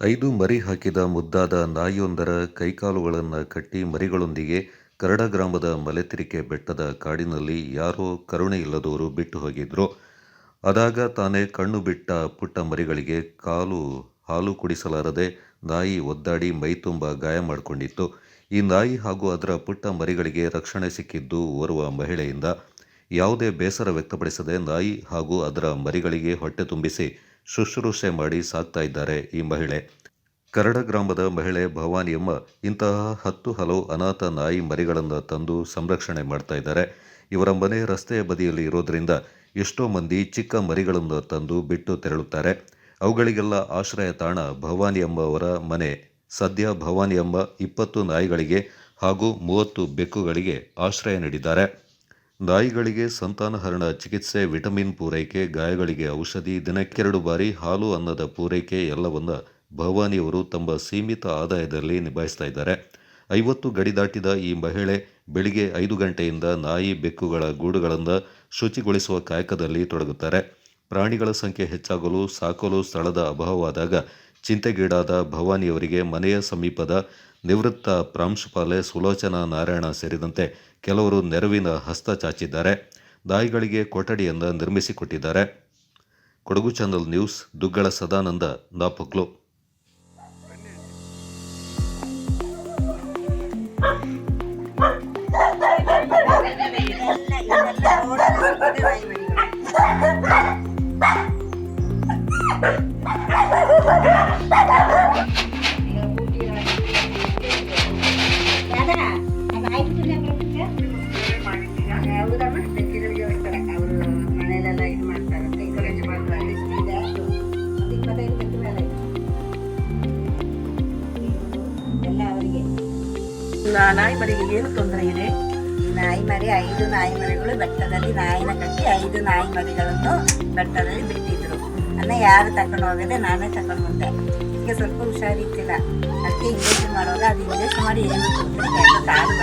ಐದು ಮರಿ ಹಾಕಿದ ಮುದ್ದಾದ ನಾಯಿಯೊಂದರ ಕೈಕಾಲುಗಳನ್ನು ಕಟ್ಟಿ ಮರಿಗಳೊಂದಿಗೆ ಕರಡ ಗ್ರಾಮದ ಮಲೆತಿರಿಕೆ ಬೆಟ್ಟದ ಕಾಡಿನಲ್ಲಿ ಯಾರೋ ಕರುಣೆಯಿಲ್ಲದವರು ಬಿಟ್ಟು ಹೋಗಿದ್ರು. ಅದಾಗ ತಾನೇ ಕಣ್ಣು ಬಿಟ್ಟ ಪುಟ್ಟ ಮರಿಗಳಿಗೆ ಕಾಲು, ಹಾಲು ಕುಡಿಸಲಾರದೆ ನಾಯಿ ಒದ್ದಾಡಿ ಮೈತುಂಬ ಗಾಯ ಮಾಡಿಕೊಂಡಿತ್ತು. ಈ ನಾಯಿ ಹಾಗೂ ಅದರ ಪುಟ್ಟ ಮರಿಗಳಿಗೆ ರಕ್ಷಣೆ ಸಿಕ್ಕಿದ್ದು ಓರ್ವ ಮಹಿಳೆಯಿಂದ. ಯಾವುದೇ ಬೇಸರ ವ್ಯಕ್ತಪಡಿಸದೆ ನಾಯಿ ಹಾಗೂ ಅದರ ಮರಿಗಳಿಗೆ ಹೊಟ್ಟೆ ತುಂಬಿಸಿ ಶುಶ್ರೂಷೆ ಮಾಡಿ ಸಾಕ್ತಾ ಇದ್ದಾರೆ ಈ ಮಹಿಳೆ. ಕರಡ ಗ್ರಾಮದ ಮಹಿಳೆ ಭವಾನಿಯಮ್ಮ ಇಂತಹ ಹತ್ತು ಹಲವು ಅನಾಥ ನಾಯಿ ಮರಿಗಳನ್ನು ತಂದು ಸಂರಕ್ಷಣೆ ಮಾಡ್ತಾ ಇದ್ದಾರೆ. ಇವರ ಮನೆ ರಸ್ತೆಯ ಬದಿಯಲ್ಲಿ ಇರೋದರಿಂದ ಎಷ್ಟೋ ಮಂದಿ ಚಿಕ್ಕ ಮರಿಗಳನ್ನು ತಂದು ಬಿಟ್ಟು ತೆರಳುತ್ತಾರೆ. ಅವುಗಳಿಗೆಲ್ಲ ಆಶ್ರಯ ತಾಣ ಭವಾನಿಯಮ್ಮ ಅವರ ಮನೆ. ಸದ್ಯ ಭವಾನಿಯಮ್ಮ ಇಪ್ಪತ್ತು ನಾಯಿಗಳಿಗೆ ಹಾಗೂ ಮೂವತ್ತು ಬೆಕ್ಕುಗಳಿಗೆ ಆಶ್ರಯ ನೀಡಿದ್ದಾರೆ. ನಾಯಿಗಳಿಗೆ ಸಂತಾನಹರಣ ಚಿಕಿತ್ಸೆ, ವಿಟಮಿನ್ ಪೂರೈಕೆ, ಗಾಯಗಳಿಗೆ ಔಷಧಿ, ದಿನಕ್ಕೆರಡು ಬಾರಿ ಹಾಲು ಅನ್ನದ ಪೂರೈಕೆ ಎಲ್ಲವನ್ನ ಭವಾನಿಯವರು ತಮ್ಮ ಸೀಮಿತ ಆದಾಯದಲ್ಲಿ ನಿಭಾಯಿಸ್ತಾ ಇದ್ದಾರೆ. ಐವತ್ತು ಗಡಿ ದಾಟಿದ ಈ ಮಹಿಳೆ ಬೆಳಿಗ್ಗೆ ಐದು ಗಂಟೆಯಿಂದ ನಾಯಿ, ಬೆಕ್ಕುಗಳ ಗೂಡುಗಳನ್ನು ಶುಚಿಗೊಳಿಸುವ ಕಾಯಕದಲ್ಲಿ ತೊಡಗುತ್ತಾರೆ. ಪ್ರಾಣಿಗಳ ಸಂಖ್ಯೆ ಹೆಚ್ಚಾಗಲು, ಸಾಕಲು ಸ್ಥಳದ ಅಭಾವವಾದಾಗ ಚಿಂತೆಗೀಡಾದ ಭವಾನಿಯವರಿಗೆ ಮನೆಯ ಸಮೀಪದ ನಿವೃತ್ತ ಪ್ರಾಂಶುಪಾಲೆ ಸುಲೋಚನಾ ನಾರಾಯಣ ಸೇರಿದಂತೆ ಕೆಲವರು ನೆರವಿನ ಹಸ್ತ ಚಾಚಿದ್ದಾರೆ. ದಾಯಿಗಳಿಗೆ ಕೊಠಡಿಯನ್ನು ನಿರ್ಮಿಸಿಕೊಟ್ಟಿದ್ದಾರೆ. Kodagu channel news, Duggala Sadananda, Napoklu Thank ಮನೆಯಲ್ಲೆಲ್ಲ ಇದೆ ಅದು ಅದು ಇಪ್ಪತ್ತೈದು ಗಂಟೆ ಮೇಲೆ ಅವರಿಗೆ ನಾಯಿ ಮರಿಗೆ ಏನು ತೊಂದರೆ ಇದೆ? ನಾಯಿ ಮರಿ ಐದು ನಾಯಿ ಮರಿಗಳು ಬೆಟ್ಟದಲ್ಲಿ ನಾಯಿನ ಕಟ್ಟಿ ಐದು ನಾಯಿ ಮರಿಗಳನ್ನು ಬೆಟ್ಟದಲ್ಲಿ ಬಿಟ್ಟಿದ್ರು. ಅನ್ನ ಯಾರು ತಕೊಂಡು ಹೋಗದೆ ನಾನೇ ತಕೊಂಡು ಬಂದೆ. ಈಗ ಸ್ವಲ್ಪ ಹುಷಾರಿತ್ತಿಲ್ಲ ಅದಕ್ಕೆ ಇಂಜೆಕ್ಷನ್ ಮಾಡೋಲ್ಲ ಅದು ಇಂಜೆಕ್ಷನ್ ಮಾಡಿ ಏನು ಕಾಲು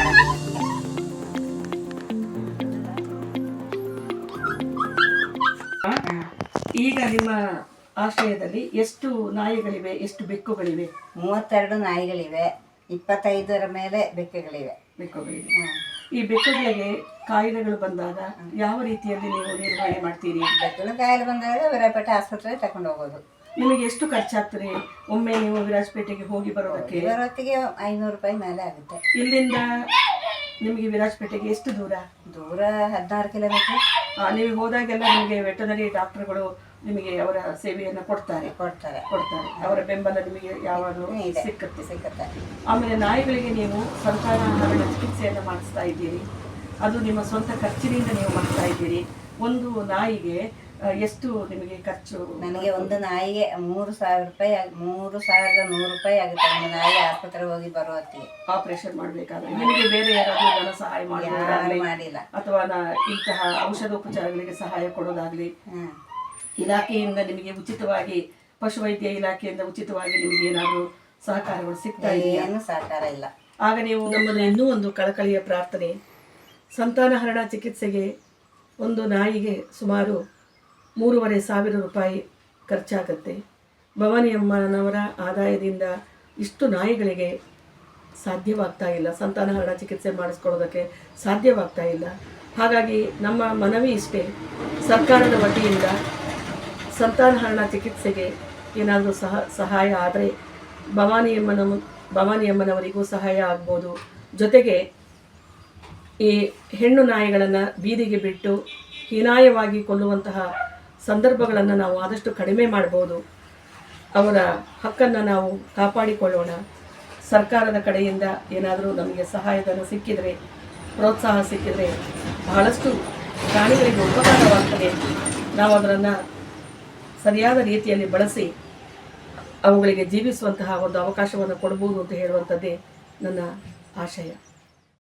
ಈಗ ನಿಮ್ಮ ಆಶ್ರಯದಲ್ಲಿ ಎಷ್ಟು ನಾಯಿಗಳಿವೆ ಎಷ್ಟು ಬೆಕ್ಕುಗಳಿವೆ? ಮೂವತ್ತೆರಡು ನಾಯಿಗಳಿವೆ ಇಪ್ಪತ್ತೈದರ ಮೇಲೆ ಬೆಕ್ಕುಗಳಿವೆ. ಬೆಕ್ಕುಗಳಿವೆ. ಈ ಬೆಕ್ಕುಗಳಿಗೆ ಕಾಯಿಲೆಗಳು ಬಂದಾಗ ಯಾವ ರೀತಿಯಲ್ಲಿ ನೀವು ನಿರ್ವಹಣೆ ಮಾಡ್ತೀರಿ? ಬೆಕ್ಕುಗಳು ಕಾಯಿಲೆ ಬಂದಾಗ ವಿರಾಪೇಟೆ ಆಸ್ಪತ್ರೆಗೆ ತಗೊಂಡು ಹೋಗೋದು ನಿಮಗೆ ಎಷ್ಟು ಖರ್ಚಾಗ್ತದೆ? ಒಮ್ಮೆ ನೀವು ವಿರಾಜಪೇಟೆಗೆ ಹೋಗಿ ಬರೋದಕ್ಕೆ? ಬರೋತ್ತಿಗೆ ಐನೂರು ರೂಪಾಯಿ ಮೇಲೆ ಆಗುತ್ತೆ. ಇಲ್ಲಿಂದ ನಿಮಗೆ ವಿರಾಜಪೇಟೆಗೆ ಎಷ್ಟು ದೂರ? ದೂರ ಹದಿನಾರು ಕಿಲೋಮೀಟರ್. ನೀವು ಹೋದಾಗೆಲ್ಲ ನಿಮಗೆ ವೆಟನರಿ ಡಾಕ್ಟರ್ಗಳು ನಿಮಗೆ ಅವರ ಸೇವೆಯನ್ನು ಕೊಡ್ತಾರೆ. ಕೊಡ್ತಾರೆ. ಕೊಡ್ತಾರೆ. ಅವರ ಬೆಂಬಲ ನಿಮಗೆ ಯಾವಾಗಲೂ ಸಿಕ್ಕುತ್ತೆ. ಸಿಕ್ಕುತ್ತೆ. ಆಮೇಲೆ ನಾಯಿಗಳಿಗೆ ನೀವು ಸಂತಾನಹರಣ ಚಿಕಿತ್ಸೆಯನ್ನು ಮಾಡಿಸ್ತಾ ಇದ್ದೀರಿ. ಅದು ನಿಮ್ಮ ಸ್ವಂತ ಖರ್ಚಿನಿಂದ ನೀವು ಮಾಡ್ತಾ ಇದ್ದೀರಿ. ಒಂದು ನಾಯಿಗೆ ಎಷ್ಟು ನಿಮಗೆ ಖರ್ಚು? ನನಗೆ ಒಂದು ನಾಯಿಗೆ ಮೂರು ಸಾವಿರ ರೂಪಾಯಿ ಆಗ್- ಮೂರು ಸಾವಿರದ ನೂರು ರೂಪಾಯಿ ಆಗುತ್ತೆ. ಒಂದು ನಾಯಿ ಆಸ್ಪತ್ರೆಗೆ ಹೋಗಿ ಬರೋ ಹೊತ್ತಿಗೆ ಆಪರೇಷನ್ ಮಾಡಬೇಕಾದ್ರೆ ನಿಮಗೆ ಬೇರೆ ಯಾರಾದರೂ ಧನ ಸಹಾಯ ಯಾರು ಮಾಡೋದಾಗಲಿ ಮಾಡಿಲ್ಲ. ಅಥವಾ ನಾ- ಇಂತಹ ಔಷಧೋಪಚಾರಗಳಿಗೆ ಸಹಾಯ ಕೊಡೋದಾಗ್ಲಿ? ಹ್ಮ್ ಇಲಾಖೆಯಿಂದ ನಿಮಗೆ ಉಚಿತವಾಗಿ ಪಶುವೈದ್ಯ ಇಲಾಖೆಯಿಂದ ಉಚಿತವಾಗಿ ನಿಮಗೆ ಏನಾದರೂ ಸಹಕಾರಗಳು ಸಿಗ್ತಾ ಇದೆಯಾ? ಏನು ಸಹಕಾರ ಇಲ್ಲ. ಆಗ ನೀವು ನಮ್ಮದು ಇನ್ನೂ ಒಂದು ಕಳಕಳಿಯ ಪ್ರಾರ್ಥನೆ ಸಂತಾನಹರಣ ಚಿಕಿತ್ಸೆಗೆ ಒಂದು ನಾಯಿಗೆ ಸುಮಾರು ಮೂರುವರೆ ಸಾವಿರ ರೂಪಾಯಿ ಖರ್ಚಾಗತ್ತೆ. ಭವಾನಿ ಅಮ್ಮನವರ ಆದಾಯದಿಂದ ಇಷ್ಟು ನಾಯಿಗಳಿಗೆ ಸಾಧ್ಯವಾಗ್ತಾ ಇಲ್ಲ. ಸಂತಾನಹರಣ ಚಿಕಿತ್ಸೆ ಮಾಡಿಸ್ಕೊಳ್ಳೋದಕ್ಕೆ ಸಾಧ್ಯವಾಗ್ತಾ ಇಲ್ಲ. ಹಾಗಾಗಿ ನಮ್ಮ ಮನವಿ ಇಷ್ಟೇ. ಸರ್ಕಾರದ ವತಿಯಿಂದ ಸಂತಾನಹರಣ ಚಿಕಿತ್ಸೆಗೆ ಏನಾದರೂ ಸಹ ಸಹಾಯ ಆದರೆ ಭವಾನಿಯಮ್ಮನ ಅಮ್ಮನ ಭವಾನಿ ಅಮ್ಮನವರಿಗೂ ಸಹಾಯ ಆಗ್ಬೋದು. ಜೊತೆಗೆ ಈ ಹೆಣ್ಣು ನಾಯಿಗಳನ್ನು ಬೀದಿಗೆ ಬಿಟ್ಟು ಹೀನಾಯವಾಗಿ ಕೊಲ್ಲುವಂತಹ ಸಂದರ್ಭಗಳನ್ನು ನಾವು ಆದಷ್ಟು ಕಡಿಮೆ ಮಾಡ್ಬೋದು. ಅವರ ಹಕ್ಕನ್ನು ನಾವು ಕಾಪಾಡಿಕೊಳ್ಳೋಣ. ಸರ್ಕಾರದ ಕಡೆಯಿಂದ ಏನಾದರೂ ನಮಗೆ ಸಹಾಯಧನ ಸಿಕ್ಕಿದರೆ, ಪ್ರೋತ್ಸಾಹ ಸಿಕ್ಕಿದರೆ ಬಹಳಷ್ಟು ಪ್ರಾಣಿಗಳಿಗೆ ಉಪಕಾರವಾಗ್ತದೆ. ನಾವು ಅದನ್ನು ಸರಿಯಾದ ರೀತಿಯಲ್ಲಿ ಬಳಸಿ ಅವುಗಳಿಗೆ ಜೀವಿಸುವಂತಹ ಒಂದು ಅವಕಾಶವನ್ನು ಕೊಡ್ಬೋದು ಅಂತ ಹೇಳುವಂಥದ್ದೇ ನನ್ನ ಆಶಯ.